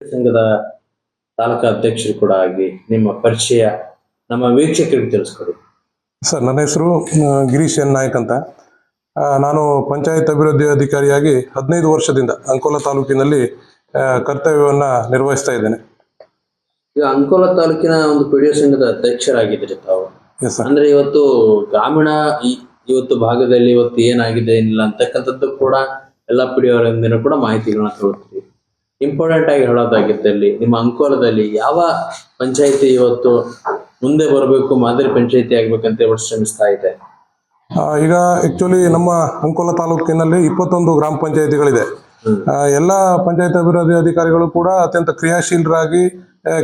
ಸಂಘದ ತಾಲೂಕಾ ಅಧ್ಯಕ್ಷರು ಕೂಡ ಆಗಿ ನಿಮ್ಮ ಪರಿಚಯ ನಮ್ಮ ವೀಕ್ಷಕರಿಗೆ ತಿಳಿಸ್ಕೊಡಿ. ಸರ್ ನನ್ನ ಹೆಸರು ಗಿರೀಶ್ ಎನ್. ನಾಯಕ್ ಅಂತ. ನಾನು ಪಂಚಾಯತ್ ಅಭಿವೃದ್ಧಿ ಅಧಿಕಾರಿಯಾಗಿ ಹದಿನೈದು ವರ್ಷದಿಂದ ಅಂಕೋಲ ತಾಲೂಕಿನಲ್ಲಿ ಕರ್ತವ್ಯವನ್ನ ಕರ್ತವ್ಯವನ್ನು ನಿರ್ವಹಿಸ್ತಾ ಇದ್ದೇನೆ. ಈಗ ಅಂಕೋಲ ತಾಲೂಕಿನ ಒಂದು ಪಿಡಿಒ ಸಂಘದ ಅಧ್ಯಕ್ಷರಾಗಿದ್ದೀರಿ ತಾವು. ಎಸ್ ಸರ್ ಅಂದ್ರೆ ಇವತ್ತು ಗ್ರಾಮೀಣ ಈ- ಇವತ್ತು ಭಾಗದಲ್ಲಿ ಇವತ್ತು ಏನಾಗಿದೆ ಏನಿಲ್ಲ ಅಂತಕ್ಕಂಥದ್ದು ಕೂಡ ಎಲ್ಲಾ ಪಿಡಿಒರಿಂದ ಕೂಡ ಮಾಹಿತಿಗಳನ್ನ ತಗೊಳ್ತೀರಿ ಇಂಪಾರ್ಟೆಂಟ್ ಆಗಿ ಹೇಳೋದಾಗಿದ್ದಲ್ಲಿ ನಿಮ್ಮ ಅಂಕೋಲದಲ್ಲಿ ಯಾವ ಪಂಚಾಯಿತಿ ಇವತ್ತು ಮುಂದೆ ಬರಬೇಕು ಮಾದರಿ ಪಂಚಾಯಿತಿ ಆಗ್ಬೇಕಂತ ಇವತ್ತು ಶ್ರಮಿಸ್ತಾ ಇದೆ? ಆ, ಈಗ ಆಕ್ಚುಲಿ ನಮ್ಮ ಅಂಕೋಲ ತಾಲೂಕಿನಲ್ಲಿ ಇಪ್ಪತ್ತೊಂದು ಗ್ರಾಮ ಪಂಚಾಯಿತಿಗಳಿದೆ. ಆ, ಎಲ್ಲ ಪಂಚಾಯತ್ ಅಭಿವೃದ್ಧಿ ಅಧಿಕಾರಿಗಳು ಕೂಡ ಅತ್ಯಂತ ಕ್ರಿಯಾಶೀಲರಾಗಿ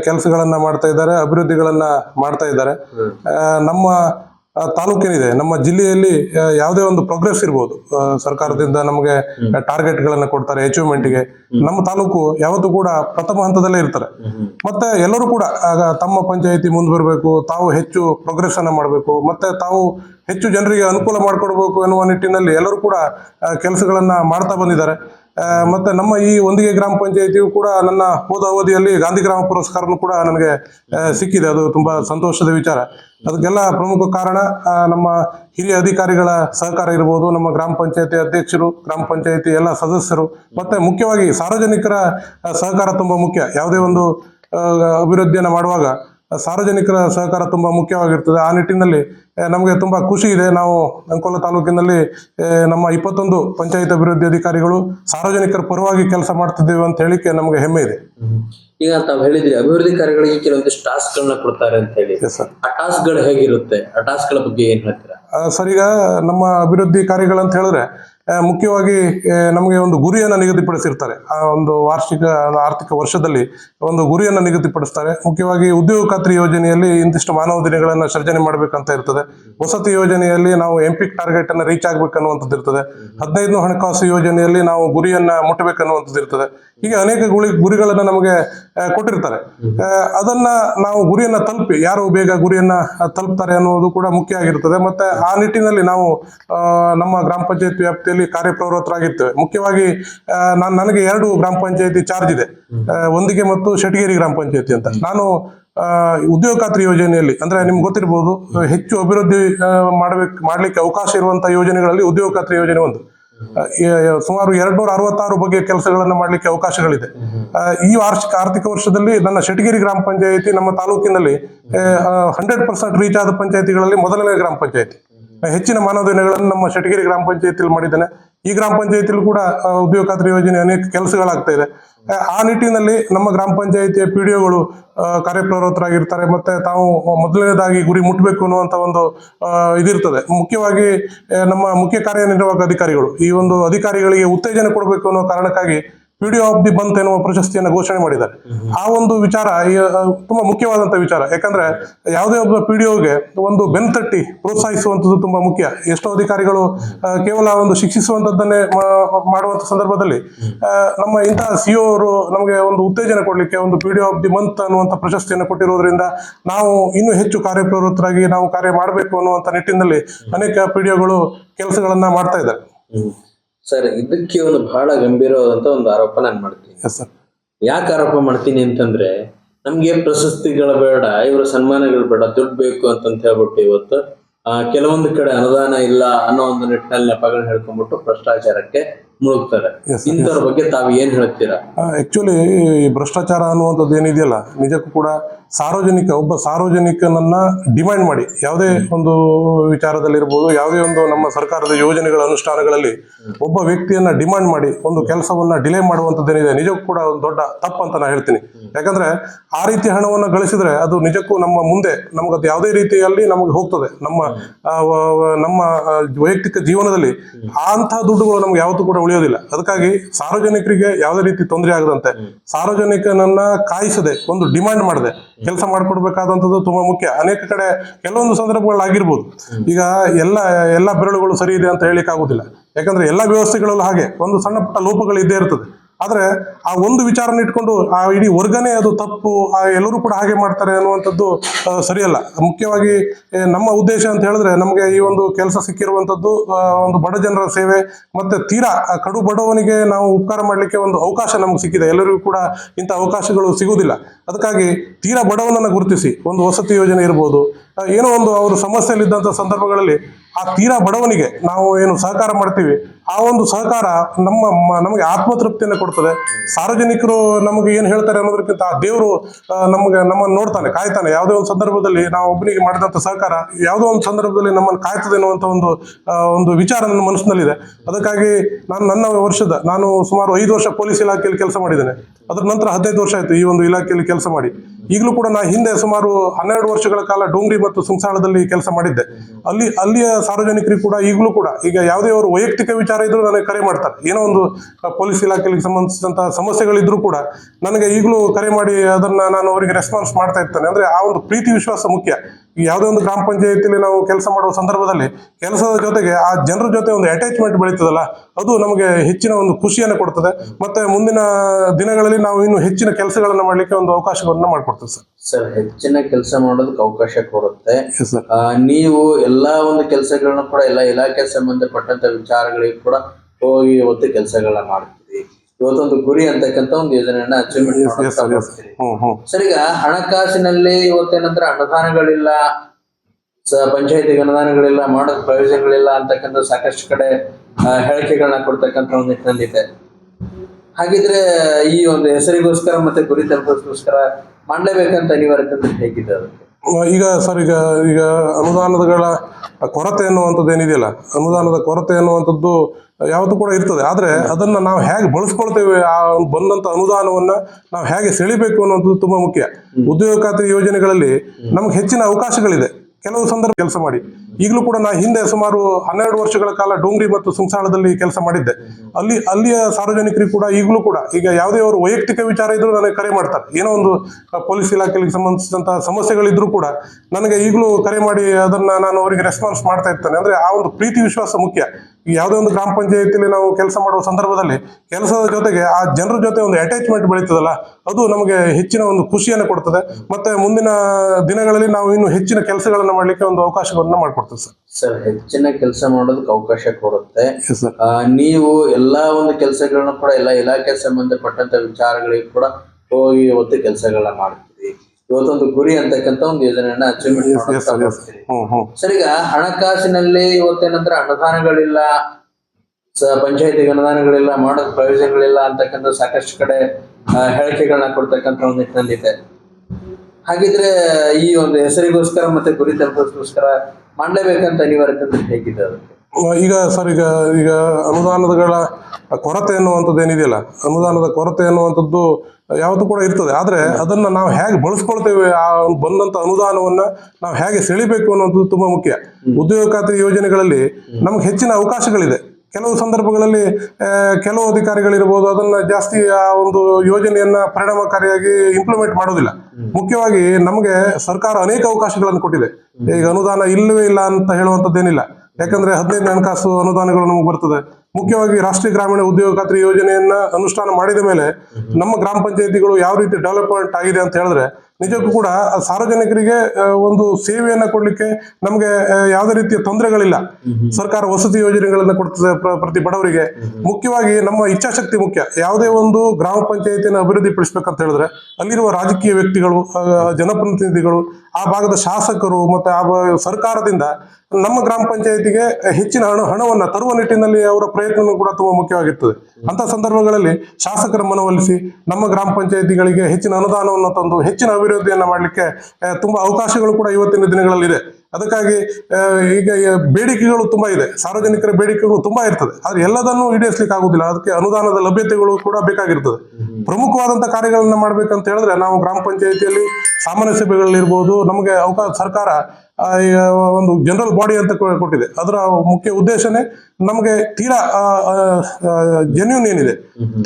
ಕೆಲಸಗಳನ್ನ ಮಾಡ್ತಾ ಇದ್ದಾರೆ ಅಭಿವೃದ್ಧಿಗಳನ್ನ ಮಾಡ್ತಾ ಇದ್ದಾರೆ. ಆ, ನಮ್ಮ ತಾಲೂಕೇನಿದೆ. ನಮ್ಮ ಜಿಲ್ಲೆಯಲ್ಲಿ ಯಾವುದೇ ಒಂದು ಪ್ರೋಗ್ರೆಸ್ ಇರ್ಬೋದು. ಸರ್ಕಾರದಿಂದ ನಮಗೆ ಟಾರ್ಗೆಟ್ ಗಳನ್ನ ಕೊಡ್ತಾರೆ ಅಚೀವ್ಮೆಂಟ್ಗೆ. ನಮ್ಮ ತಾಲೂಕು ಯಾವತ್ತೂ ಕೂಡ ಪ್ರಥಮ ಹಂತದಲ್ಲೇ ಇರ್ತಾರೆ. ಮತ್ತೆ ಎಲ್ಲರೂ ಕೂಡ ಆಗ ತಮ್ಮ ಪಂಚಾಯಿತಿ ಮುಂದೆ ಬರಬೇಕು ತಾವು ಹೆಚ್ಚು ಪ್ರೋಗ್ರೆಸ್ ಅನ್ನ ಮಾಡಬೇಕು ಮತ್ತೆ ತಾವು ಹೆಚ್ಚು ಜನರಿಗೆ ಅನುಕೂಲ ಮಾಡಿಕೊಡ್ಬೇಕು ಎನ್ನುವ ನಿಟ್ಟಿನಲ್ಲಿ ಎಲ್ಲರೂ ಕೂಡ ಕೆಲಸಗಳನ್ನ ಮಾಡ್ತಾ ಬಂದಿದ್ದಾರೆ. ಮತ್ತೆ ನಮ್ಮ ಈ ಒಂದಿಗೆ ಗ್ರಾಮ ಪಂಚಾಯಿತಿಯು ಕೂಡ ನನ್ನ ಹೋದ ಅವಧಿಯಲ್ಲಿ ಗಾಂಧಿ ಗ್ರಾಮ ಪುರಸ್ಕಾರನೂ ಕೂಡ ನನಗೆ ಸಿಕ್ಕಿದೆ. ಅದು ತುಂಬಾ ಸಂತೋಷದ ವಿಚಾರ. ಅದಕ್ಕೆಲ್ಲ ಪ್ರಮುಖ ಕಾರಣ ನಮ್ಮ ಹಿರಿಯ ಅಧಿಕಾರಿಗಳ ಸಹಕಾರ ಇರ್ಬೋದು, ನಮ್ಮ ಗ್ರಾಮ ಪಂಚಾಯತಿ ಅಧ್ಯಕ್ಷರು, ಗ್ರಾಮ ಪಂಚಾಯತಿ ಎಲ್ಲ ಸದಸ್ಯರು, ಮತ್ತೆ ಮುಖ್ಯವಾಗಿ ಸಾರ್ವಜನಿಕರ ಸಹಕಾರ ತುಂಬಾ ಮುಖ್ಯ. ಯಾವುದೇ ಒಂದು ಅಭಿವೃದ್ಧಿಯನ್ನು ಮಾಡುವಾಗ ಸಾರ್ವಜನಿಕರ ಸಹಕಾರ ತುಂಬಾ ಮುಖ್ಯವಾಗಿರ್ತದೆ. ಆ ನಿಟ್ಟಿನಲ್ಲಿ ನಮಗೆ ತುಂಬಾ ಖುಷಿ ಇದೆ. ನಾವು ಅಂಕೋಲ ತಾಲೂಕಿನಲ್ಲಿ ನಮ್ಮ ಇಪ್ಪತ್ತೊಂದು ಪಂಚಾಯತ್ ಅಭಿವೃದ್ಧಿ ಅಧಿಕಾರಿಗಳು ಸಾರ್ವಜನಿಕರ ಪರವಾಗಿ ಕೆಲಸ ಮಾಡ್ತಿದ್ದೇವೆ ಅಂತ ಹೇಳಿಕೆ ನಮಗೆ ಹೆಮ್ಮೆ ಇದೆ. ಈಗ ತಾವು ಹೇಳಿದ್ರಿ ಅಭಿವೃದ್ಧಿ ಕಾರ್ಯಗಳಿಗೆ ಕೆಲವೊಂದಿಷ್ಟು ಟಾಸ್ಕ್ ಗಳನ್ನ ಕೊಡ್ತಾರೆ ಅಂತ ಹೇಳಿ. ಆ ಟಾಸ್ಕ್ಗಳು ಹೇಗಿರುತ್ತೆ? ಆ ಟಾಸ್ಕ್ಗಳ ಬಗ್ಗೆ ಏನ್ ಹೇಳ್ತೀರಾ? ಸರ್ ಈಗ ನಮ್ಮ ಅಭಿವೃದ್ಧಿ ಕಾರ್ಯಗಳಂತ ಹೇಳಿದ್ರೆ ಮುಖ್ಯವಾಗಿ ನಮಗೆ ಒಂದು ಗುರಿಯನ್ನು ನಿಗದಿಪಡಿಸಿರ್ತಾರೆ. ಆ ಒಂದು ವಾರ್ಷಿಕ, ಆರ್ಥಿಕ ವರ್ಷದಲ್ಲಿ ಒಂದು ಗುರಿಯನ್ನು ನಿಗದಿಪಡಿಸ್ತಾರೆ. ಮುಖ್ಯವಾಗಿ ಉದ್ಯೋಗ ಖಾತ್ರಿ ಯೋಜನೆಯಲ್ಲಿ ಇಂತಿಷ್ಟು ಮಾನವ ದಿನಗಳನ್ನು ಸೃಜನೆ ಮಾಡಬೇಕಂತ ಇರ್ತದೆ. ವಸತಿ ಯೋಜನೆಯಲ್ಲಿ ನಾವು ಎಂಪಿಕ್ ಟಾರ್ಗೆಟ್ ಅನ್ನು ರೀಚ್ ಆಗ್ಬೇಕನ್ನುವಂಥದ್ದು ಇರ್ತದೆ. ಹದಿನೈದು ಹಣಕಾಸು ಯೋಜನೆಯಲ್ಲಿ ನಾವು ಗುರಿಯನ್ನ ಮುಟ್ಟಬೇಕನ್ನುವಂಥದ್ದು ಇರ್ತದೆ. ಹೀಗೆ ಅನೇಕ ಗುರಿ, ಗುರಿಗಳನ್ನು ನಮಗೆ ಕೊಟ್ಟಿರ್ತಾರೆ. ಅದನ್ನ ನಾವು ಗುರಿಯನ್ನ ತಲುಪಿ, ಯಾರು ಬೇಗ ಗುರಿಯನ್ನ ತಲುಪ್ತಾರೆ ಅನ್ನೋದು ಕೂಡ ಮುಖ್ಯ ಆಗಿರ್ತದೆ. ಮತ್ತೆ ಆ ನಿಟ್ಟಿನಲ್ಲಿ ನಾವು ನಮ್ಮ ಗ್ರಾಮ ಪಂಚಾಯತ್ ವ್ಯಾಪ್ತಿಯಲ್ಲಿ ಕಾರ್ಯಪ್ರವೃತ್ತರಾಗಿರ್ತೇವೆ ಮುಖ್ಯವಾಗಿ ನಾನು ನಾನ್ ನನಗೆ ಎರಡು ಗ್ರಾಮ ಪಂಚಾಯತಿ ಚಾರ್ಜ್ ಇದೆ. ಒಂದಿಗೆ ಮತ್ತು ಶೆಟಗೇರಿ ಗ್ರಾಮ ಪಂಚಾಯತಿ ಅಂತ. ನಾನು ಉದ್ಯೋಗ ಖಾತ್ರಿ ಯೋಜನೆಯಲ್ಲಿ ಅಂದ್ರೆ ನಿಮ್ಗೆ ಗೊತ್ತಿರ್ಬೋದು ಹೆಚ್ಚು ಅಭಿವೃದ್ಧಿ ಮಾಡಬೇಕು ಮಾಡ್ಲಿಕ್ಕೆ ಅವಕಾಶ ಇರುವಂತಹ ಯೋಜನೆಗಳಲ್ಲಿ ಉದ್ಯೋಗ ಖಾತ್ರಿ ಯೋಜನೆ ಒಂದು. ಸುಮಾರು ಎರಡ್ನೂರ ಅರವತ್ತಾರು ಬಗೆಯ ಕೆಲಸಗಳನ್ನು ಮಾಡಲಿಕ್ಕೆ ಅವಕಾಶಗಳಿದೆ. ಈ ವಾರ್ಷಿಕ ಆರ್ಥಿಕ ವರ್ಷದಲ್ಲಿ ನನ್ನ ಶಟಗಿರಿ ಗ್ರಾಮ ಪಂಚಾಯಿತಿ ನಮ್ಮ ತಾಲೂಕಿನಲ್ಲಿ ಹಂಡ್ರೆಡ್ ಪರ್ಸೆಂಟ್ ರೀಚ್ ಆದ ಪಂಚಾಯತಿಗಳಲ್ಲಿ ಮೊದಲನೇ ಗ್ರಾಮ ಪಂಚಾಯತಿ. ಹೆಚ್ಚಿನ ಮಾನದಂಡಗಳನ್ನು ನಮ್ಮ ಶಟಗಿರಿ ಗ್ರಾಮ ಪಂಚಾಯತಿಯಲ್ಲಿ ಮಾಡಿದ್ದೇನೆ. ಈ ಗ್ರಾಮ ಪಂಚಾಯತಿಯಲ್ಲಿ ಕೂಡ ಉದ್ಯೋಗ ಖಾತ್ರಿ ಯೋಜನೆ ಅನೇಕ ಕೆಲಸಗಳಾಗ್ತಾ ಇದೆ ಆ, ನಿಟ್ಟಿನಲ್ಲಿ ನಮ್ಮ ಗ್ರಾಮ ಪಂಚಾಯತಿಯ ಪಿ ಡಿ ಒಗಳು ಕಾರ್ಯಪ್ರವೃತ್ತರಾಗಿರ್ತಾರೆ. ಮತ್ತೆ ತಾವು ಮೊದಲನೇದಾಗಿ ಗುರಿ ಮುಟ್ಟಬೇಕು ಅನ್ನುವಂಥ ಒಂದು ಇದಿರ್ತದೆ. ಮುಖ್ಯವಾಗಿ ನಮ್ಮ ಮುಖ್ಯ ಕಾರ್ಯನಿರ್ವಾಹಕ ಅಧಿಕಾರಿಗಳು. ಈ ಒಂದು ಅಧಿಕಾರಿಗಳಿಗೆ ಉತ್ತೇಜನ ಕೊಡಬೇಕು ಅನ್ನೋ ಕಾರಣಕ್ಕಾಗಿ ಡಿ ಆಫ್ ದಿ ಬಂತ್ ಎನ್ನುವ ಪ್ರಶಸ್ತಿಯನ್ನು ಘೋಷಣೆ ಮಾಡಿದ್ದಾರೆ. ಆ ಒಂದು ವಿಚಾರ ತುಂಬಾ ಮುಖ್ಯವಾದಂತ ವಿಚಾರ. ಯಾಕಂದ್ರೆ ಯಾವುದೇ ಒಬ್ಬ ಪಿ ಡಿ ಒಗೆ ಒಂದು ಬೆನ್ತಟ್ಟಿ ಪ್ರೋತ್ಸಾಹಿಸುವಂಥದ್ದು ತುಂಬಾ ಮುಖ್ಯ. ಎಷ್ಟೋ ಅಧಿಕಾರಿಗಳು ಕೇವಲ ಒಂದು ಶಿಕ್ಷಿಸುವಂತದ್ದನ್ನೇ ಮಾಡುವಂತ ಸಂದರ್ಭದಲ್ಲಿ ನಮ್ಮ ಇಂತಹ ಸಿಒ ಅವರು ನಮಗೆ ಒಂದು ಉತ್ತೇಜನ ಕೊಡಲಿಕ್ಕೆ ಒಂದು P D of the month ಅನ್ನುವಂಥ ಪ್ರಶಸ್ತಿಯನ್ನು ಕೊಟ್ಟಿರುವುದರಿಂದ ನಾವು ಇನ್ನೂ ಹೆಚ್ಚು ಕಾರ್ಯಪ್ರವೃತ್ತರಾಗಿ ನಾವು ಕಾರ್ಯ ಮಾಡಬೇಕು ಅನ್ನುವಂಥ ನಿಟ್ಟಿನಲ್ಲಿ ಅನೇಕ ಪಿ ಡಿ ಒಗಳು ಕೆಲಸಗಳನ್ನ ಮಾಡ್ತಾ ಇದ್ದಾರೆ. ಸರ್ ಇದಕ್ಕೆ ಒಂದು ಬಹಳ ಗಂಭೀರವಾದಂತ ಒಂದು ಆರೋಪ ನಾನು ಮಾಡ್ತೀನಿ. ಸರ್ ಯಾಕೆ ಆರೋಪ ಮಾಡ್ತೀನಿ ಅಂತಂದ್ರೆ ನಮ್ಗೆ ಪ್ರಶಸ್ತಿಗಳು ಬೇಡ ಇವ್ರ ಸನ್ಮಾನಗಳು ಬೇಡ ದುಡ್ಡು ಬೇಕು ಅಂತಂತ ಹೇಳ್ಬಿಟ್ಟು ಇವತ್ತು ಆ, ಕೆಲವೊಂದು ಕಡೆ ಅನುದಾನ ಇಲ್ಲ ಅನ್ನೋ ಒಂದು ನಿಟ್ಟಿನಲ್ಲಿ ನೆಪಗಳನ್ನ ಹೇಳ್ಕೊಂಡ್ಬಿಟ್ಟು ಭ್ರಷ್ಟಾಚಾರಕ್ಕೆ ಮುಳುಗ್ತಾರೆ. ಇಂಥವ್ರ ಬಗ್ಗೆ ತಾವು ಏನ್ ಹೇಳ್ತೀರಾ? ಆಕ್ಚುಲಿ ಈ ಭ್ರಷ್ಟಾಚಾರ ಅನ್ನುವಂಥದ್ದು ಏನಿದೆಯಲ್ಲ ನಿಜಕ್ಕೂ ಕೂಡ ಸಾರ್ವಜನಿಕ ಒಬ್ಬ ಸಾರ್ವಜನಿಕನನ್ನ ಡಿಮ್ಯಾಂಡ್ ಮಾಡಿ ಯಾವುದೇ ಒಂದು ವಿಚಾರದಲ್ಲಿರ್ಬೋದು ಯಾವುದೇ ಒಂದು ನಮ್ಮ ಸರ್ಕಾರದ ಯೋಜನೆಗಳ ಅನುಷ್ಠಾನಗಳಲ್ಲಿ ಒಬ್ಬ ವ್ಯಕ್ತಿಯನ್ನ ಡಿಮ್ಯಾಂಡ್ ಮಾಡಿ ಒಂದು ಕೆಲಸವನ್ನ ಡಿಲೇ ಮಾಡುವಂಥದ್ದೇನಿದೆ ನಿಜಕ್ಕೂ ಕೂಡ ಒಂದು ದೊಡ್ಡ ತಪ್ಪು ಅಂತ ನಾನು ಹೇಳ್ತೀನಿ ಯಾಕಂದ್ರೆ ಆ ರೀತಿ ಹಣವನ್ನು ಗಳಿಸಿದ್ರೆ ಅದು ನಿಜಕ್ಕೂ ನಮ್ಮ ಮುಂದೆ ನಮಗೆ ಅದು ಯಾವುದೇ ರೀತಿಯಲ್ಲಿ ನಮಗೆ ಹೋಗ್ತದೆ. ನಮ್ಮ ನಮ್ಮ ವೈಯಕ್ತಿಕ ಜೀವನದಲ್ಲಿ ಅಂತಹ ದುಡ್ಡುಗಳು ನಮ್ಗೆ ಯಾವತ್ತೂ ಕೂಡ ಉಳಿಯೋದಿಲ್ಲ. ಅದಕ್ಕಾಗಿ ಸಾರ್ವಜನಿಕರಿಗೆ ಯಾವುದೇ ರೀತಿ ತೊಂದರೆ ಆಗದಂತೆ ಸಾರ್ವಜನಿಕನನ್ನ ಕಾಯಿಸದೆ ಒಂದು ಡಿಮ್ಯಾಂಡ್ ಮಾಡದೆ. ಕೆಲಸ ಮಾಡಿಕೊಡ್ಬೇಕಾದಂಥದ್ದು ತುಂಬಾ ಮುಖ್ಯ. ಅನೇಕ ಕಡೆ ಕೆಲವೊಂದು ಸಂದರ್ಭಗಳಾಗಿರ್ಬೋದು. ಈಗ ಎಲ್ಲ ಎಲ್ಲ ಬೆರಳುಗಳು ಸರಿ ಇದೆ ಅಂತ ಹೇಳಿಕ್ ಆಗುದಿಲ್ಲ ಯಾಕಂದ್ರೆ ಎಲ್ಲ ವ್ಯವಸ್ಥೆಗಳಲ್ಲೂ ಹಾಗೆ. ಒಂದು ಸಣ್ಣ ಪುಟ್ಟ ಲೋಪಗಳು ಇದ್ದೇ ಇರ್ತದೆ. ಆದ್ರೆ ಆ ಒಂದು ವಿಚಾರನ ಇಟ್ಕೊಂಡು ಆ ಇಡೀ ವರ್ಗನೇ ಅದು ತಪ್ಪು, ಆ ಎಲ್ಲರೂ ಕೂಡ ಹಾಗೆ ಮಾಡ್ತಾರೆ ಅನ್ನುವಂಥದ್ದು ಸರಿಯಲ್ಲ. ಮುಖ್ಯವಾಗಿ ನಮ್ಮ ಉದ್ದೇಶ ಅಂತ ಹೇಳಿದ್ರೆ ನಮಗೆ ಈ ಒಂದು ಕೆಲಸ ಸಿಕ್ಕಿರುವಂಥದ್ದು ಒಂದು ಬಡ ಜನರ ಸೇವೆ, ಮತ್ತೆ ತೀರಾ ಕಡು ಬಡವನಿಗೆ ನಾವು ಉಪಕಾರ ಮಾಡಲಿಕ್ಕೆ ಒಂದು ಅವಕಾಶ ನಮಗೆ ಸಿಕ್ಕಿದೆ. ಎಲ್ಲರಿಗೂ ಕೂಡ ಇಂಥ ಅವಕಾಶಗಳು ಸಿಗುವುದಿಲ್ಲ. ಅದಕ್ಕಾಗಿ ತೀರಾ ಬಡವನನ್ನು ಗುರುತಿಸಿ, ಒಂದು ವಸತಿ ಯೋಜನೆ ಇರ್ಬೋದು ಏನೋ ಒಂದು ಅವರು ಸಮಸ್ಯೆಯಲ್ಲಿದ್ದಂಥ ಸಂದರ್ಭಗಳಲ್ಲಿ ಆ ತೀರಾ ಬಡವನಿಗೆ ನಾವು ಏನು ಸಹಕಾರ ಮಾಡ್ತೀವಿ, ಆ ಒಂದು ಸಹಕಾರ ನಮ್ಮ ನಮಗೆ ಆತ್ಮತೃಪ್ತಿಯನ್ನು ಕೊಡ್ತದೆ. ಸಾರ್ವಜನಿಕರು ನಮಗೆ ಏನು ಹೇಳ್ತಾರೆ ಅನ್ನೋದಕ್ಕಿಂತ ಆ ದೇವರು ನಮಗೆ ನಮ್ಮನ್ನು ನೋಡ್ತಾನೆ, ಕಾಯ್ತಾನೆ. ಯಾವುದೇ ಒಂದು ಸಂದರ್ಭದಲ್ಲಿ ನಾವು ಒಬ್ಬನಿಗೆ ಮಾಡಿದಂಥ ಸಹಕಾರ, ಯಾವುದೋ ಒಂದು ಸಂದರ್ಭದಲ್ಲಿ ನಮ್ಮನ್ನು ಕಾಯ್ತದೆ ಅನ್ನುವಂಥ ಒಂದು ಒಂದು ವಿಚಾರ ನನ್ನ ಮನಸ್ಸಿನಲ್ಲಿದೆ. ಅದಕ್ಕಾಗಿ ನಾನು ನನ್ನ ವರ್ಷದ, ನಾನು ಸುಮಾರು ಐದು ವರ್ಷ ಪೊಲೀಸ್ ಇಲಾಖೆಯಲ್ಲಿ ಕೆಲಸ ಮಾಡಿದ್ದೇನೆ. ಅದರ ನಂತರ ಹದಿನೈದು ವರ್ಷ ಆಯಿತು ಈ ಒಂದು ಇಲಾಖೆಯಲ್ಲಿ ಕೆಲಸ ಮಾಡಿ. ಈಗಲೂ ಕೂಡ ನಾ ಹಿಂದೆ ಸುಮಾರು ಹನ್ನೆರಡು ವರ್ಷಗಳ ಕಾಲ ಡೋಂಗ್ರಿ ಮತ್ತು ಸುಂಸಾಳದಲ್ಲಿ ಕೆಲಸ ಮಾಡಿದ್ದೆ. ಅಲ್ಲಿ, ಅಲ್ಲಿಯ ಸಾರ್ವಜನಿಕರಿಗೆ ಕೂಡ ಈಗಲೂ ಕೂಡ, ಈಗ ಯಾವುದೇ ಅವರು ವೈಯಕ್ತಿಕ ವಿಚಾರ ಇದ್ರೂ ನನಗೆ ಕರೆ ಮಾಡ್ತಾರೆ. ಏನೋ ಒಂದು ಪೊಲೀಸ್ ಇಲಾಖೆಗೆ ಸಂಬಂಧಿಸಿದಂತಹ ಸಮಸ್ಯೆಗಳಿದ್ರೂ ಕೂಡ ನನಗೆ ಈಗಲೂ ಕರೆ ಮಾಡಿ ಅದನ್ನ ನಾನು ಅವರಿಗೆ ರೆಸ್ಪಾನ್ಸ್ ಮಾಡ್ತಾ ಇರ್ತೇನೆ. ಅಂದ್ರೆ ಆ ಒಂದು ಪ್ರೀತಿ ವಿಶ್ವಾಸ ಮುಖ್ಯ. ಯಾವುದೇ ಒಂದು ಗ್ರಾಮ ಪಂಚಾಯತಿಯಲ್ಲಿ ನಾವು ಕೆಲಸ ಮಾಡುವ ಸಂದರ್ಭದಲ್ಲಿ ಕೆಲಸದ ಜೊತೆಗೆ ಆ ಜನರ ಜೊತೆ ಒಂದು ಅಟ್ಯಾಚ್ಮೆಂಟ್ ಬೆಳೀತದಲ್ಲ ಅದು ನಮಗೆ ಹೆಚ್ಚಿನ ಒಂದು ಖುಷಿಯನ್ನು ಕೊಡ್ತದೆ. ಮತ್ತೆ ಮುಂದಿನ ದಿನಗಳಲ್ಲಿ ನಾವು ಇನ್ನು ಹೆಚ್ಚಿನ ಕೆಲಸಗಳನ್ನು ಮಾಡಲಿಕ್ಕೆ ಒಂದು ಅವಕಾಶವನ್ನು ಮಾಡಿಕೊಡ್ತೇವೆ ಸರ್. ಸರ್ ಹೆಚ್ಚಿನ ಕೆಲಸ ಮಾಡೋದಕ್ಕೆ ಅವಕಾಶ ಕೊಡುತ್ತೆ. ನೀವು ಎಲ್ಲಾ ಒಂದು ಕೆಲಸಗಳನ್ನ ಕೂಡ ಎಲ್ಲ ಇಲಾಖೆ ಸಂಬಂಧಪಟ್ಟಂತ ವಿಚಾರಗಳಿಗೆ ಕೂಡ ಹೋಗಿ ಇವತ್ತು ಕೆಲಸಗಳನ್ನ ಮಾಡ್ತೀರಿ. ಇವತ್ತೊಂದು ಗುರಿ ಅಂತಕ್ಕಂಥ ಒಂದು ಯೋಜನೆಯನ್ನ ಅಚೀವ್ಮೆಂಟ್ ಸರಿಗ ಸರ್ ಈಗ ಹಣಕಾಸಿನಲ್ಲಿ ಇವತ್ತೇನಂದ್ರೆ ಅನುದಾನಗಳಿಲ್ಲ ಸ ಪಂಚಾಯತಿಗೆ ಅನುದಾನಗಳಿಲ್ಲ ಮಾಡೋದ್ ಪ್ರಯೋಜನಗಳಿಲ್ಲ ಅಂತಕ್ಕಂಥ ಸಾಕಷ್ಟು ಕಡೆ ಹೇಳಿಕೆಗಳನ್ನ ಕೊಡ್ತಕ್ಕಂಥ ಒಂದು ನಿಟ್ಟಿನಲ್ಲಿದೆ ಹಾಗಿದ್ರೆ ಈ ಒಂದು ಹೆಸರಿಗೋಸ್ಕರ ಮತ್ತೆ ಗುರಿ ತಲುಪೋಸ್ಕರ ಮಾಡ್ಲೇಬೇಕಂತ ಅನಿವಾರ್ಯತೆ ಹೇಗಿದೆ ಅದಕ್ಕೆ ಈಗ ಸರ್ ಈಗ ಈಗ ಅನುದಾನಗಳ ಕೊರತೆ ಅನ್ನುವಂಥದ್ದು ಏನಿದೆಯಲ್ಲ ಅನುದಾನದ ಕೊರತೆ ಅನ್ನುವಂಥದ್ದು ಯಾವತ್ತೂ ಕೂಡ ಇರ್ತದೆ. ಆದರೆ ಅದನ್ನು ನಾವು ಹೇಗೆ ಬಳಸ್ಕೊಳ್ತೇವೆ ಆ ಬಂದಂಥ ಅನುದಾನವನ್ನು ನಾವು ಹೇಗೆ ಸೆಳಿಬೇಕು ಅನ್ನುವಂಥದ್ದು ತುಂಬ ಮುಖ್ಯ. ಉದ್ಯೋಗ ಖಾತ್ರಿ ಯೋಜನೆಗಳಲ್ಲಿ ನಮ್ಗೆ ಹೆಚ್ಚಿನ ಅವಕಾಶಗಳಿದೆ. ಕೆಲವು ಸಂದರ್ಭ ಕೆಲಸ ಮಾಡಿ. ಈಗಲೂ ಕೂಡ ನಾ ಹಿಂದೆ ಸುಮಾರು ಹನ್ನೆರಡು ವರ್ಷಗಳ ಕಾಲ ಡೋಂಗ್ರಿ ಮತ್ತು ಸುಂಸಾಳದಲ್ಲಿ ಕೆಲಸ ಮಾಡಿದ್ದೆ. ಅಲ್ಲಿ, ಅಲ್ಲಿಯ ಸಾರ್ವಜನಿಕರಿಗೆ ಕೂಡ ಈಗಲೂ ಕೂಡ, ಈಗ ಯಾವುದೇ ಅವರು ವೈಯಕ್ತಿಕ ವಿಚಾರ ಇದ್ರೂ ನನಗೆ ಕರೆ ಮಾಡ್ತಾರೆ. ಏನೋ ಒಂದು ಪೊಲೀಸ್ ಇಲಾಖೆಗೆ ಸಂಬಂಧಿಸಿದಂತಹ ಸಮಸ್ಯೆಗಳಿದ್ರೂ ಕೂಡ ನನಗೆ ಈಗಲೂ ಕರೆ ಮಾಡಿ ಅದನ್ನ ನಾನು ಅವರಿಗೆ ರೆಸ್ಪಾನ್ಸ್ ಮಾಡ್ತಾ ಇರ್ತೇನೆ. ಅಂದ್ರೆ ಆ ಒಂದು ಪ್ರೀತಿ ವಿಶ್ವಾಸ ಮುಖ್ಯ. ಈ ಯಾವುದೇ ಒಂದು ಗ್ರಾಮ ಪಂಚಾಯತಿಯಲ್ಲಿ ನಾವು ಕೆಲಸ ಮಾಡುವ ಸಂದರ್ಭದಲ್ಲಿ ಕೆಲಸದ ಜೊತೆಗೆ ಆ ಜನರ ಜೊತೆ ಒಂದು ಅಟ್ಯಾಚ್ಮೆಂಟ್ ಬೆಳೀತದಲ್ಲ ಅದು ನಮಗೆ ಹೆಚ್ಚಿನ ಒಂದು ಖುಷಿಯನ್ನು ಕೊಡ್ತದೆ. ಮತ್ತೆ ಮುಂದಿನ ದಿನಗಳಲ್ಲಿ ನಾವು ಇನ್ನು ಹೆಚ್ಚಿನ ಕೆಲಸಗಳನ್ನು ಮಾಡಲಿಕ್ಕೆ ಒಂದು ಅವಕಾಶವನ್ನು ಮಾಡಿಕೊಡ್ತದೆ ಸರ್. ಸರ್ ಹೆಚ್ಚಿನ ಕೆಲಸ ಮಾಡೋದಕ್ಕೆ ಅವಕಾಶ ಕೊಡುತ್ತೆ. ನೀವು ಎಲ್ಲಾ ಒಂದು ಕೆಲಸಗಳನ್ನು ಕೂಡ ಎಲ್ಲ ಇಲಾಖೆ ಸಂಬಂಧಪಟ್ಟಂತ ವಿಚಾರಗಳಿಗೆ ಕೂಡ ಹೋಗಿ ಇವತ್ತು ಕೆಲಸಗಳನ್ನ ಮಾಡ್ತೀರಿ. ಇವತ್ತೊಂದು ಗುರಿ ಅಂತಕ್ಕಂಥ ಒಂದು ಯೋಜನೆಯನ್ನ ಅಚೀವ್ಮೆಂಟ್ ಸರ್ ಈಗ ಹಣಕಾಸಿನಲ್ಲಿ ಇವತ್ತೇನಂದ್ರೆ ಅನುದಾನಗಳಿಲ್ಲ ಸ ಪಂಚಾಯತಿಗೆ ಅನುದಾನಗಳಿಲ್ಲ ಮಾಡೋದ್ ಪ್ರಯೋಜನಗಳಿಲ್ಲ ಅಂತಕ್ಕಂಥ ಸಾಕಷ್ಟು ಕಡೆ ಹೇಳಿಕೆಗಳನ್ನ ಕೊಡ್ತಕ್ಕಂಥ ಒಂದು ನಿಟ್ಟಿನಲ್ಲಿದೆ ಹಾಗಿದ್ರೆ ಈ ಒಂದು ಹೆಸರಿಗೋಸ್ಕರ ಮತ್ತೆ ಗುರಿ ತಲುಪೋಸ್ಕರ ಮಾಡಲೇಬೇಕಂತ ಅನಿವಾರ್ಯತೆ ಹೇಗಿದೆ ಅದಕ್ಕೆ ಈಗ ಸರ್ ಈಗ ಈಗ ಅನುದಾನಗಳ ಕೊರತೆ ಅನ್ನುವಂಥದ್ದು ಏನಿದೆಯಲ್ಲ ಅನುದಾನದ ಕೊರತೆ ಅನ್ನುವಂಥದ್ದು ಯಾವತ್ತೂ ಕೂಡ ಇರ್ತದೆ. ಆದರೆ ಅದನ್ನ ನಾವು ಹೇಗೆ ಬಳಸ್ಕೊಳ್ತೇವೆ ಆ ಬಂದಂಥ ಅನುದಾನವನ್ನ ನಾವು ಹೇಗೆ ಸೆಳಿಬೇಕು ಅನ್ನೋದು ತುಂಬಾ ಮುಖ್ಯ. ಉದ್ಯೋಗ ಖಾತ್ರಿ ಯೋಜನೆಗಳಲ್ಲಿ ನಮ್ಗೆ ಹೆಚ್ಚಿನ ಅವಕಾಶಗಳಿದೆ. ಕೆಲವು ಸಂದರ್ಭಗಳಲ್ಲಿ ಕೆಲವು ಅಧಿಕಾರಿಗಳಿರ್ಬೋದು ಅದನ್ನ ಜಾಸ್ತಿ ಆ ಒಂದು ಯೋಜನೆಯನ್ನ ಪರಿಣಾಮಕಾರಿಯಾಗಿ ಇಂಪ್ಲಿಮೆಂಟ್ ಮಾಡೋದಿಲ್ಲ. ಮುಖ್ಯವಾಗಿ ನಮಗೆ ಸರ್ಕಾರ ಅನೇಕ ಅವಕಾಶಗಳನ್ನು ಕೊಟ್ಟಿದೆ. ಈಗ ಅನುದಾನ ಇಲ್ಲವೇ ಇಲ್ಲ ಅಂತ ಹೇಳುವಂಥದ್ದೇನಿಲ್ಲ. ಯಾಕಂದ್ರೆ ಹದಿನೈದು ಹಣಕಾಸು ಅನುದಾನಗಳು ನಮಗೆ ಬರ್ತದೆ. ಮುಖ್ಯವಾಗಿ ರಾಷ್ಟ್ರೀಯ ಗ್ರಾಮೀಣ ಉದ್ಯೋಗ ಖಾತ್ರಿ ಯೋಜನೆಯನ್ನ ಅನುಷ್ಠಾನ ಮಾಡಿದ ಮೇಲೆ ನಮ್ಮ ಗ್ರಾಮ ಪಂಚಾಯತಿಗಳು ಯಾವ ರೀತಿ ಡೆವಲಪ್ಮೆಂಟ್ ಆಗಿದೆ ಅಂತ ಹೇಳಿದ್ರೆ ನಿಜಕ್ಕೂ ಕೂಡ ಸಾರ್ವಜನಿಕರಿಗೆ ಒಂದು ಸೇವೆಯನ್ನ ಕೊಡ್ಲಿಕ್ಕೆ ನಮಗೆ ಯಾವುದೇ ರೀತಿಯ ತೊಂದರೆಗಳಿಲ್ಲ. ಸರ್ಕಾರ ವಸತಿ ಯೋಜನೆಗಳನ್ನ ಕೊಡ್ತದೆ ಪ್ರತಿ ಬಡವರಿಗೆ. ಮುಖ್ಯವಾಗಿ ನಮ್ಮ ಇಚ್ಛಾಶಕ್ತಿ ಮುಖ್ಯ. ಯಾವುದೇ ಒಂದು ಗ್ರಾಮ ಪಂಚಾಯತಿನ ಅಭಿವೃದ್ಧಿ ಪಡಿಸ್ಬೇಕಂತ ಹೇಳಿದ್ರೆ ಅಲ್ಲಿರುವ ರಾಜಕೀಯ ವ್ಯಕ್ತಿಗಳು ಜನಪ್ರತಿನಿಧಿಗಳು ಆ ಭಾಗದ ಶಾಸಕರು ಮತ್ತೆ ಆ ಸರ್ಕಾರದಿಂದ ನಮ್ಮ ಗ್ರಾಮ ಪಂಚಾಯತಿಗೆ ಹೆಚ್ಚಿನ ಹಣ ಹಣವನ್ನು ತರುವ ನಿಟ್ಟಿನಲ್ಲಿ ಅವರ ಪ್ರಯತ್ನ ಕೂಡ ತುಂಬಾ ಮುಖ್ಯವಾಗಿರ್ತದೆ. ಅಂತ ಸಂದರ್ಭಗಳಲ್ಲಿ ಶಾಸಕರ ಮನವೊಲಿಸಿ ನಮ್ಮ ಗ್ರಾಮ ಪಂಚಾಯತಿಗಳಿಗೆ ಹೆಚ್ಚಿನ ಅನುದಾನವನ್ನು ತಂದು ಹೆಚ್ಚಿನ ಅಭಿವೃದ್ಧಿಯನ್ನ ಮಾಡಲಿಕ್ಕೆ ತುಂಬಾ ಅವಕಾಶಗಳು ಕೂಡ ಇವತ್ತಿನ ದಿನಗಳಲ್ಲಿ ಇದೆ. ಅದಕ್ಕಾಗಿ ಈಗ ಬೇಡಿಕೆಗಳು ತುಂಬಾ ಇದೆ. ಸಾರ್ವಜನಿಕರ ಬೇಡಿಕೆಗಳು ತುಂಬಾ ಇರ್ತದೆ. ಆದ್ರೆ ಎಲ್ಲದನ್ನೂ ಈಡೇರಿಸಲಿಕ್ಕೆ ಆಗುದಿಲ್ಲ. ಅದಕ್ಕೆ ಅನುದಾನದ ಲಭ್ಯತೆಗಳು ಕೂಡ ಬೇಕಾಗಿರ್ತದೆ. ಪ್ರಮುಖವಾದಂತಹ ಕಾರ್ಯಗಳನ್ನ ಮಾಡ್ಬೇಕಂತ ಹೇಳಿದ್ರೆ ನಾವು ಗ್ರಾಮ ಪಂಚಾಯತಿಯಲ್ಲಿ ಸಾಮಾನ್ಯ ಸಭೆಗಳಲ್ಲಿರ್ಬೋದು, ನಮಗೆ ಅವಕಾಶ, ಸರ್ಕಾರ ಒಂದು ಜನರಲ್ ಬಾಡಿ ಅಂತ ಕೊಟ್ಟಿದೆ. ಅದರ ಮುಖ್ಯ ಉದ್ದೇಶನೇ ನಮಗೆ ತೀರಾ ಜೆನ್ಯೂನ್ ಏನಿದೆ.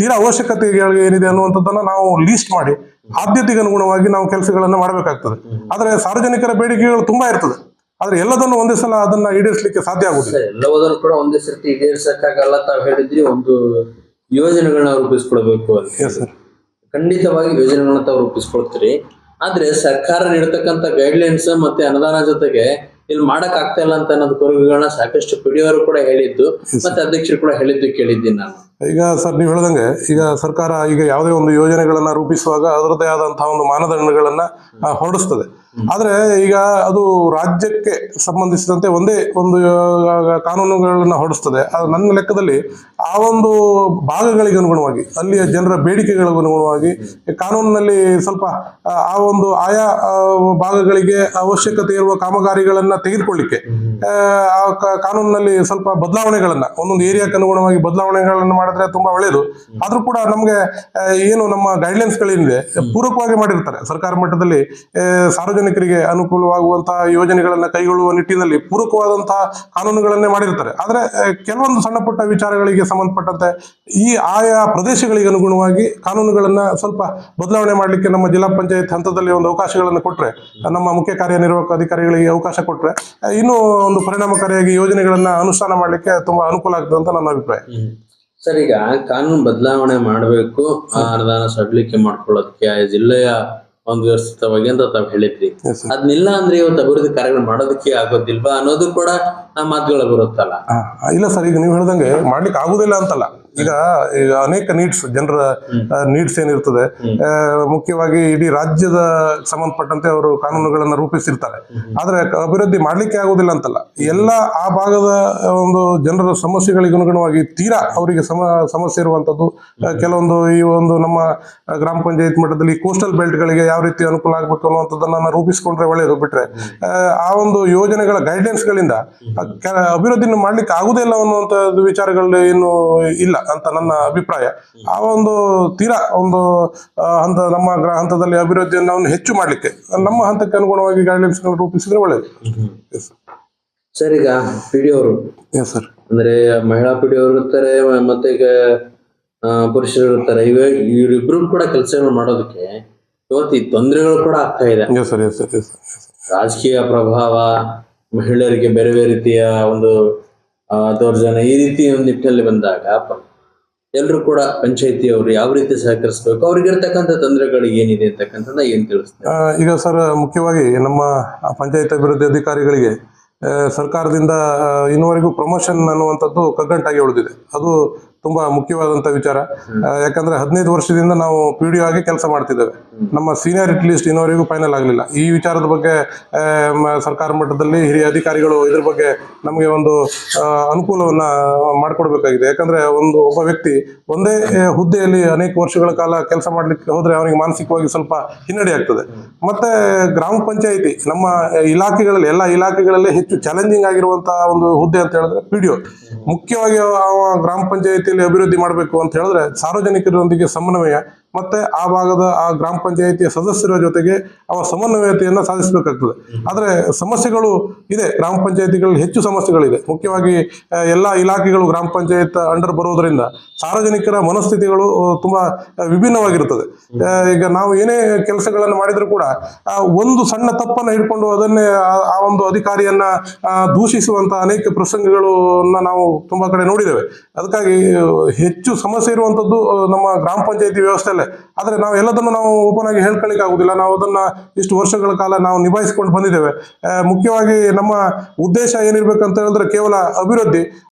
ತೀರಾ ಅವಶ್ಯಕತೆಗಳು ಏನಿದೆ ಅನ್ನುವಂಥದ್ದನ್ನ ನಾವು ಲೀಸ್ಟ್ ಮಾಡಿ, ಆದ್ಯತೆಗೆ ಅನುಗುಣವಾಗಿ ನಾವು ಕೆಲಸಗಳನ್ನು ಮಾಡಬೇಕಾಗ್ತದೆ. ಆದ್ರೆ ಸಾರ್ವಜನಿಕರ ಬೇಡಿಕೆಗಳು ತುಂಬಾ ಇರ್ತದೆ. ಆದ್ರೆ ಎಲ್ಲದನ್ನು ಒಂದೇ ಸಲ ಅದನ್ನ ಈಡೇರಿಸಲಿಕ್ಕೆ ಸಾಧ್ಯ ಆಗುತ್ತೆ ಎಲ್ಲವದನ್ನು ಕೂಡ ಒಂದೇ ಸರ್ತಿ ಈಡೇರಿಸಕ್ಕಾಗಲ್ಲ ತಾವ್ ಹೇಳಿದ್ರಿ ಒಂದು ಯೋಜನೆಗಳನ್ನ ರೂಪಿಸ್ಕೊಳ್ಬೇಕು ಅಂತ ಖಂಡಿತವಾಗಿ ಯೋಜನೆಗಳನ್ನ ತಾವು ರೂಪಿಸ್ಕೊಳ್ತೀರಿ. ಆದ್ರೆ ಸರ್ಕಾರ ನೀಡತಕ್ಕಂತ ಗೈಡ್ಲೈನ್ಸ್ ಮತ್ತೆ ಅನುದಾನ ಜೊತೆಗೆ ಇಲ್ಲಿ ಮಾಡಕ್ ಆಗ್ತಾ ಇಲ್ಲ ಅಂತ ಅನ್ನೋದು ಕೊರಗುಗಳನ್ನ ಸಾಕಷ್ಟು ಪಿಡಿಯವರು ಕೂಡ ಹೇಳಿದ್ದು ಮತ್ತೆ ಅಧ್ಯಕ್ಷರು ಕೂಡ ಹೇಳಿದ್ದು ಕೇಳಿದ್ದೀನಿ ನಾನು. ಈಗ ಸರ್ ನೀವು ಹೇಳ್ದಂಗೆ ಈಗ ಸರ್ಕಾರ ಈಗ ಯಾವುದೇ ಒಂದು ಯೋಜನೆಗಳನ್ನ ರೂಪಿಸುವಾಗ ಅದರದೇ ಆದಂತಹ ಒಂದು ಮಾನದಂಡಗಳನ್ನ ಹೊರಡಿಸ್ತದೆ. ಆದ್ರೆ ಈಗ ಅದು ರಾಜ್ಯಕ್ಕೆ ಸಂಬಂಧಿಸಿದಂತೆ ಒಂದೇ ಒಂದು ಕಾನೂನುಗಳನ್ನ ಹೊರಡಿಸ್ತದೆ. ನನ್ನ ಲೆಕ್ಕದಲ್ಲಿ ಆ ಒಂದು ಭಾಗಗಳಿಗೆ ಅನುಗುಣವಾಗಿ ಅಲ್ಲಿಯ ಜನರ ಬೇಡಿಕೆಗಳಿಗೆ ಅನುಗುಣವಾಗಿ ಕಾನೂನಿನಲ್ಲಿ ಸ್ವಲ್ಪ ಆ, ಒಂದು ಆಯಾ ಭಾಗಗಳಿಗೆ ಅವಶ್ಯಕತೆ ಇರುವ ಕಾಮಗಾರಿಗಳನ್ನ ತೆಗೆದುಕೊಳ್ಳಿಕ್ಕೆ ಆ, ಕಾನೂನಿನಲ್ಲಿ ಸ್ವಲ್ಪ ಬದಲಾವಣೆಗಳನ್ನ ಒಂದೊಂದು ಏರಿಯಾಕ್ಕೆ ಅನುಗುಣವಾಗಿ ಬದಲಾವಣೆಗಳನ್ನ ಮಾಡಿದ್ರೆ ತುಂಬಾ ಒಳ್ಳೆಯದು ಆದ್ರೂ ಕೂಡ ನಮಗೆ ಏನು ನಮ್ಮ ಗೈಡ್ಲೈನ್ಸ್ ಗಳೇನಿದೆ ಪೂರಕವಾಗಿ ಮಾಡಿರ್ತಾರೆ. ಸರ್ಕಾರ ಮಟ್ಟದಲ್ಲಿ ಸಾರ್ವಜನಿಕರಿಗೆ ಅನುಕೂಲವಾಗುವಂತಹ ಯೋಜನೆಗಳನ್ನ ಕೈಗೊಳ್ಳುವ ನಿಟ್ಟಿನಲ್ಲಿ ಪೂರಕವಾದಂತಹ ಕಾನೂನುಗಳನ್ನೇ ಮಾಡಿರ್ತಾರೆ. ಆದ್ರೆ ಕೆಲವೊಂದು ಸಣ್ಣ ಪುಟ್ಟ ವಿಚಾರಗಳಿಗೆ ಸಂಬಂಧಪಟ್ಟಂತೆ ಈ ಆಯಾ ಪ್ರದೇಶಗಳಿಗೆ ಅನುಗುಣವಾಗಿ ಕಾನೂನುಗಳನ್ನ ಸ್ವಲ್ಪ ಬದಲಾವಣೆ ಮಾಡಲಿಕ್ಕೆ ನಮ್ಮ ಜಿಲ್ಲಾ ಪಂಚಾಯತ್ ಹಂತದಲ್ಲಿ ಒಂದು ಅವಕಾಶಗಳನ್ನು ಕೊಟ್ರೆ, ನಮ್ಮ ಮುಖ್ಯ ಕಾರ್ಯನಿರ್ವಾಹಕ ಅಧಿಕಾರಿಗಳಿಗೆ ಅವಕಾಶ ಕೊಟ್ರೆ ಇನ್ನೂ ಒಂದು ಪರಿಣಾಮಕಾರಿಯಾಗಿ ಯೋಜನೆಗಳನ್ನ ಅನುಷ್ಠಾನ ಮಾಡಲಿಕ್ಕೆ ತುಂಬಾ ಅನುಕೂಲ ಆಗ್ತದೆ ಅಂತ ನನ್ನ ಅಭಿಪ್ರಾಯ. ಸರ್ ಈಗ ಕಾನೂನು ಬದಲಾವಣೆ ಮಾಡಬೇಕು ಆ ಅನುದಾನ ಸಡ್ಲಿಕೆ ಮಾಡ್ಕೊಳ್ಳೋದಕ್ಕೆ ಆ ಜಿಲ್ಲೆಯ ಒಂದು ವ್ಯವಸ್ಥಿತವಾಗಿ ಅಂತ ತಾವು ಹೇಳಿದ್ರಿ. ಅದ್ನಿಲ್ಲ ಅಂದ್ರೆ ಇವತ್ತು ಅಭಿವೃದ್ಧಿ ಕಾರ್ಯಗಳು ಮಾಡೋದಕ್ಕೆ ಆಗೋದಿಲ್ವಾ ಅನ್ನೋದು ಕೂಡ ಮಾತುಗಳು ಬರುತ್ತಲ್ಲ. ಇಲ್ಲ ಸರ್ ಈಗ ನೀವು ಹೇಳ್ದಂಗೆ ಮಾಡ್ಲಿಕ್ಕೆ ಆಗುದಿಲ್ಲ ಅಂತಲ್ಲ. ಈಗ ಈಗ ಅನೇಕ ನೀಡ್ಸ್ ಜನರ ನೀಡ್ಸ್ ಏನಿರ್ತದೆ ಮುಖ್ಯವಾಗಿ ಇಡೀ ರಾಜ್ಯದ ಸಂಬಂಧಪಟ್ಟಂತೆ ಅವರು ಕಾನೂನುಗಳನ್ನ ರೂಪಿಸಿರ್ತಾರೆ. ಆದ್ರೆ ಅಭಿವೃದ್ಧಿ ಮಾಡ್ಲಿಕ್ಕೆ ಆಗುದಿಲ್ಲ ಅಂತಲ್ಲ. ಎಲ್ಲ ಆ ಭಾಗದ ಒಂದು ಜನರ ಸಮಸ್ಯೆಗಳಿಗೆ ಅನುಗುಣವಾಗಿ ತೀರಾ ಅವರಿಗೆ ಸಮ ಸಮಸ್ಯೆ ಇರುವಂತದ್ದು ಕೆಲವೊಂದು ಈ ಒಂದು ನಮ್ಮ ಗ್ರಾಮ ಪಂಚಾಯತ್ ಮಟ್ಟದಲ್ಲಿ ಕೋಸ್ಟಲ್ ಬೆಲ್ಟ್ಗಳಿಗೆ ಯಾವ ರೀತಿ ಅನುಕೂಲ ಆಗ್ಬೇಕು ಅನ್ನುವಂಥದ್ದನ್ನ ರೂಪಿಸಿಕೊಂಡ್ರೆ ಒಳ್ಳೆಯದು ಬಿಟ್ರೆ ಆ, ಆ ಒಂದು ಯೋಜನೆಗಳ ಗೈಡ್ಲೈನ್ಸ್ ಗಳಿಂದ ಅಭಿವೃದ್ಧಿನ ಮಾಡ್ಲಿಕ್ಕೆ ಆಗುದೇ ಇಲ್ಲ ಅನ್ನುವಂತ ವಿಚಾರಗಳು ಏನು ಇಲ್ಲ ಅಂತ ನನ್ನ ಅಭಿಪ್ರಾಯ. ಆ ಒಂದು ತೀರಾ ಒಂದು ಹಂತ ನಮ್ಮ ಹಂತದಲ್ಲಿ ಅಭಿವೃದ್ಧಿಯನ್ನು ಅವನು ಹೆಚ್ಚು ಮಾಡ್ಲಿಕ್ಕೆ. ನಮ್ಮ ಹಂತಕ್ಕೆ ಅನುಗುಣವಾಗಿ ಗೈಡ್ಲೈನ್ಸ್ ರೂಪಿಸಿದ್ರೆ ಒಳ್ಳೇದು. ಸರ್ ಈಗ ಅವರು. ಎಸ್ ಸರ್ ಅಂದ್ರೆ ಮಹಿಳಾ ಪಿ ಅವರು ಇರ್ತಾರೆ ಮತ್ತೆ ಈಗ ಪುರುಷರು ಇರ್ತಾರೆ. ಇವ ಇವರಿಬ್ರು ಕೂಡ ಕೆಲಸಗಳು ಮಾಡೋದಕ್ಕೆ ಇವತ್ತು ಈ ತೊಂದರೆಗಳು ಕೂಡ ಆಗ್ತಾ ಇದೆ. Yes sir yes sir yes ರಾಜಕೀಯ ಪ್ರಭಾವ ಮಹಿಳೆಯರಿಗೆ ಬೇರೆ ಬೇರೆ ರೀತಿಯ ಒಂದು ದೌರ್ಜನ್ಯ ಈ ರೀತಿ ಒಂದು ನಿಟ್ಟಿನಲ್ಲಿ ಬಂದಾಗ ಎಲ್ಲರೂ ಕೂಡ ಪಂಚಾಯತಿಯವರು ಯಾವ ರೀತಿ ಸಹಕರಿಸಬೇಕು? ಅವ್ರಿಗೆ ಇರ್ತಕ್ಕಂಥ ತೊಂದರೆಗಳು ಏನಿದೆ ಅಂತಕ್ಕಂಥದ್ದು ಏನ್ ತಿಳಿಸ್ತಾರೆ? ಈಗ ಸರ್, ಮುಖ್ಯವಾಗಿ ನಮ್ಮ ಪಂಚಾಯತ್ ಅಭಿವೃದ್ಧಿ ಅಧಿಕಾರಿಗಳಿಗೆ ಸರ್ಕಾರದಿಂದ ಇನ್ನುವರೆಗೂ ಪ್ರಮೋಷನ್ ಅನ್ನುವಂಥದ್ದು ಕಗ್ಗಂಟಾಗಿ ಉಳಿದಿದೆ. ಅದು ತುಂಬಾ ಮುಖ್ಯವಾದಂತ ವಿಚಾರ. ಯಾಕಂದ್ರೆ ಹದಿನೈದು ವರ್ಷದಿಂದ ನಾವು ಪಿ ಡಿ ಆಗಿ ಕೆಲಸ ಮಾಡ್ತಿದ್ದೇವೆ. ನಮ್ಮ ಸೀನಿಯರ್ ಲಿಸ್ಟ್ ಇನ್ನೋರಿಗೂ ಫೈನಲ್ ಆಗಲಿಲ್ಲ. ಈ ವಿಚಾರದ ಬಗ್ಗೆ ಸರ್ಕಾರ ಮಟ್ಟದಲ್ಲಿ ಹಿರಿಯ ಅಧಿಕಾರಿಗಳು ಇದ್ರ ಬಗ್ಗೆ ನಮಗೆ ಒಂದು ಅನುಕೂಲವನ್ನ ಮಾಡಿಕೊಡ್ಬೇಕಾಗಿದೆ. ಯಾಕಂದ್ರೆ ಒಂದು, ಒಬ್ಬ ವ್ಯಕ್ತಿ ಒಂದೇ ಹುದ್ದೆಯಲ್ಲಿ ಅನೇಕ ವರ್ಷಗಳ ಕಾಲ ಕೆಲಸ ಮಾಡ್ಲಿಕ್ಕೆ ಹೋದ್ರೆ ಅವನಿಗೆ ಮಾನಸಿಕವಾಗಿ ಸ್ವಲ್ಪ ಹಿನ್ನಡೆ ಆಗ್ತದೆ. ಮತ್ತೆ ಗ್ರಾಮ ಪಂಚಾಯಿತಿ, ನಮ್ಮ ಇಲಾಖೆಗಳಲ್ಲಿ, ಎಲ್ಲ ಇಲಾಖೆಗಳಲ್ಲಿ ಹೆಚ್ಚು ಚಾಲೆಂಜಿಂಗ್ ಆಗಿರುವಂತಹ ಒಂದು ಹುದ್ದೆ ಅಂತ ಹೇಳಿದ್ರೆ ಪಿ ಮುಖ್ಯವಾಗಿ ಗ್ರಾಮ ಗ್ರಾಮ ಅಭಿವೃದ್ಧಿ ಮಾಡಬೇಕು ಅಂತ ಹೇಳಿದ್ರೆ ಸಾರ್ವಜನಿಕರೊಂದಿಗೆ ಸಮನ್ವಯ ಮತ್ತೆ ಆ ಭಾಗದ ಆ ಗ್ರಾಮ ಪಂಚಾಯಿತಿಯ ಸದಸ್ಯರ ಜೊತೆಗೆ ಅವರ ಸಮನ್ವಯತೆಯನ್ನು ಸಾಧಿಸಬೇಕಾಗ್ತದೆ. ಆದರೆ ಸಮಸ್ಯೆಗಳು ಇದೆ. ಗ್ರಾಮ ಪಂಚಾಯಿತಿಗಳಲ್ಲಿ ಹೆಚ್ಚು ಸಮಸ್ಯೆಗಳಿದೆ. ಮುಖ್ಯವಾಗಿ ಎಲ್ಲ ಇಲಾಖೆಗಳು ಗ್ರಾಮ ಪಂಚಾಯತ್ ಅಂಡರ್ ಬರೋದ್ರಿಂದ ಸಾರ್ವಜನಿಕರ ಮನಸ್ಥಿತಿಗಳು ತುಂಬ ವಿಭಿನ್ನವಾಗಿರುತ್ತದೆ. ಈಗ ನಾವು ಏನೇ ಕೆಲಸಗಳನ್ನು ಮಾಡಿದರೂ ಕೂಡ ಒಂದು ಸಣ್ಣ ತಪ್ಪನ್ನು ಹಿಡ್ಕೊಂಡು ಅದನ್ನೇ, ಆ- ಒಂದು ಅಧಿಕಾರಿಯನ್ನ ದೂಷಿಸುವಂಥ ಅನೇಕ ಪ್ರಸಂಗಗಳನ್ನ ನಾವು ತುಂಬಾ ಕಡೆ ನೋಡಿದ್ದೇವೆ. ಅದಕ್ಕಾಗಿ ಹೆಚ್ಚು ಸಮಸ್ಯೆ ಇರುವಂತದ್ದು ನಮ್ಮ ಗ್ರಾಮ ಪಂಚಾಯಿತಿ ವ್ಯವಸ್ಥೆಯಲ್ಲೇ. ಆದ್ರೆ ನಾವು ಎಲ್ಲದನ್ನು ನಾವು ಓಪನ್ ಆಗಿ ಹೇಳ್ಕೊಳ್ಳಿಕ್ಕೆ ಆಗುದಿಲ್ಲ. ನಾವು ಅದನ್ನ ಇಷ್ಟು ವರ್ಷಗಳ ಕಾಲ ನಾವು ನಿಭಾಯಿಸಿಕೊಂಡು ಬಂದಿದ್ದೇವೆ. ಮುಖ್ಯವಾಗಿ ನಮ್ಮ ಉದ್ದೇಶ ಏನಿರ್ಬೇಕಂತ ಹೇಳಿದ್ರೆ ಕೇವಲ ಅಭಿವೃದ್ಧಿ.